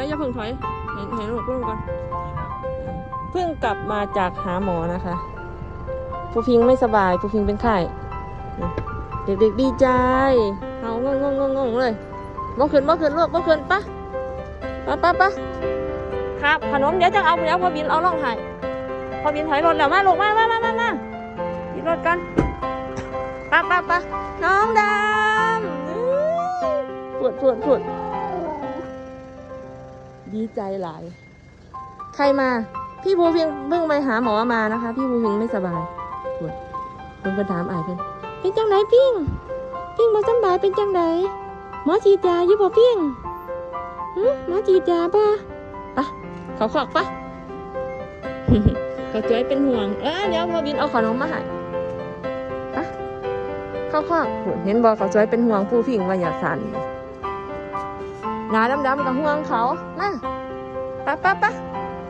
ดี๋ยวอย่าเพิ่งถอยเห็นเห็นลูกลงก่อน เพิ่งกลับมาจากหาหมอนะคะปูพิงไม่สบายปูพิงเป็นไข้เด็กๆดีใจเอางงงงงงงเลยบ่ขึ้นบ่ขึ้นลูกบ่ขึ้นปะปะปะปะครับขนมเดี๋ยวจะเอาเดี๋ยวพอบินเอาล่องให้พอบินถอยรถแล้วมาลูกมามามามามาขี่รถกันปะปะปะน้องดำอื้อปวดปวดปวด ดีใจหลาย ใครมา พี่ภูพิงเพิ่งไปหาหมอมานะคะ พี่ภูพิงไม่สบายปวดเพิ่งไปถามอายเพิ่นเป็นจังไหนพิงพิงบ่สบายเป็นจังไหนหมอฉีดยาอยู่บ่พิงหึหมอฉีดยาป่ะปะเขาขอกปะเขาจ้อยเป็นห่วง เออเดี๋ยวพอบินเอาขนมมาให้ปะเขาขอกเห็นบอกเขาจ้อยเป็นห่วงผู้พิงว่าอย่าสั่น หนาดำๆกับห่วงเขามาปะปะปะ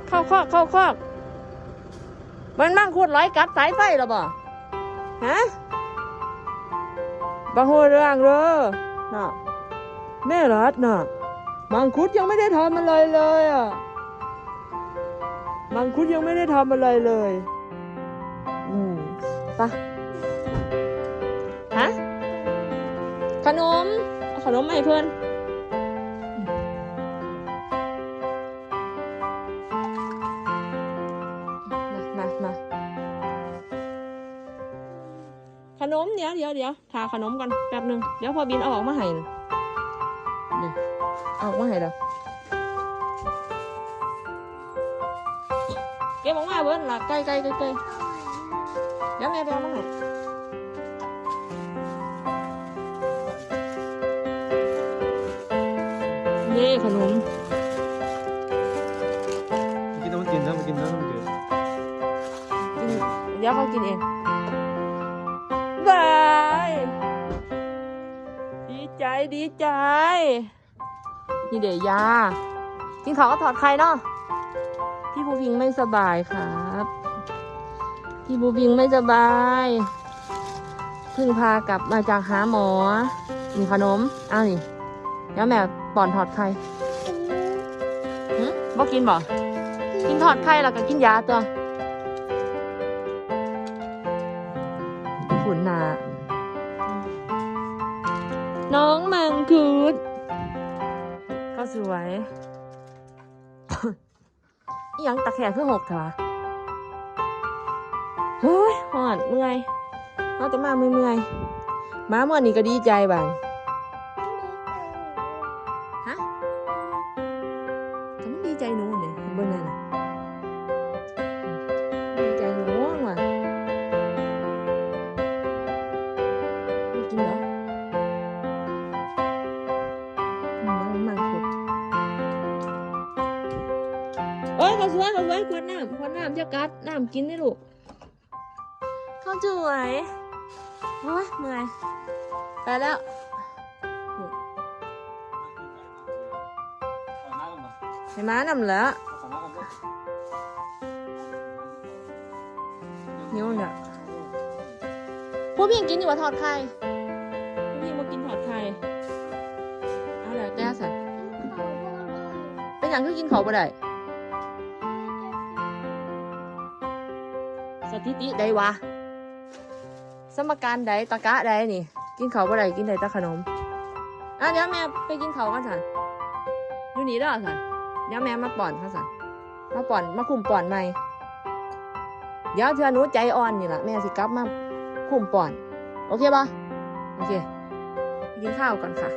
เข้าคอกเข้าคอกมันมั่งคูดร้อยกัดสายไฟหรอบ่ฮะบางหัวเรื่องเด้อน่ะแม่รัดน่ะ มังคุดยังไม่ได้ทำอะไรเลยอะ มังคุดยังไม่ได้ทำอะไรเลย อืมไปะฮะ ขนม ขนมให้เพื่อน มามาขนมเดี๋ยวเดี๋ยวเดี๋ยวทาขนมก่อนแป๊บนึงเดี๋ยวพอบินเอาออกมาให้นะนี่เอาออกมาให้แล้วเก็บออกมาเบิ้ลละใกล้ใกล้ใกล้ใกล้เดี๋ยวแม่ไปเอามาให้นี่ขนมกินน้ำกินน้ำกินน้ำกินกิน เดี๋ยวเขากินเองบายดีใจดีใจ นี่เดี๋ยวยากินข้าก็ถอดไข่เนาะพี่บูพิงไม่สบายครับพี่บูพิงไม่สบายเพิ่งพากลับมาจากหาหมอมีขนมอ้าวนี่เดี๋ยวแม่ป้อนถอดไข่หึบ่กินบ่กินถอดไข่แล้วก็กินยาตัว น้องมังคุดก็สวยยังตะแคงคือหกเถอะเฮ้ยหอดเมื่อยเอาแต่มาเมื่อยมาเมื่อนี้ก็ดีใจบ้าง สวยเขาสวยขวดน้ำขวดน้ำจะกัดน้ำกินได้ลูกเขาสวยโอ้ยเมื่อยไปแล้วเห็นม้านำแล้วนิ้วเนี่ยพวกพี่ยังกินอยู่ว่าทอดไข่พวกพี่มากินทอดไข่เอาแล้วแต่สันเป็นอย่างคือกินเขาบ่ได้ สถิติใดวะ สมการใดตะกะใดนี่ กินเขาวบ่ได้กินได้ต่ขนม อะเดี๋ยวแม่ไปกินเขาวกันสันอยู่นี่เด้อสันเดี๋ยวแม่มาป่อนค่ะสันมาป่อนมาคุมป่อนใหม่ เดี๋ยวเธอหนูใจอ่อนนี่แหละแม่สิกลับมาคุมป่อน โอเคปะโอเค กินข้าวก่อนค่ะ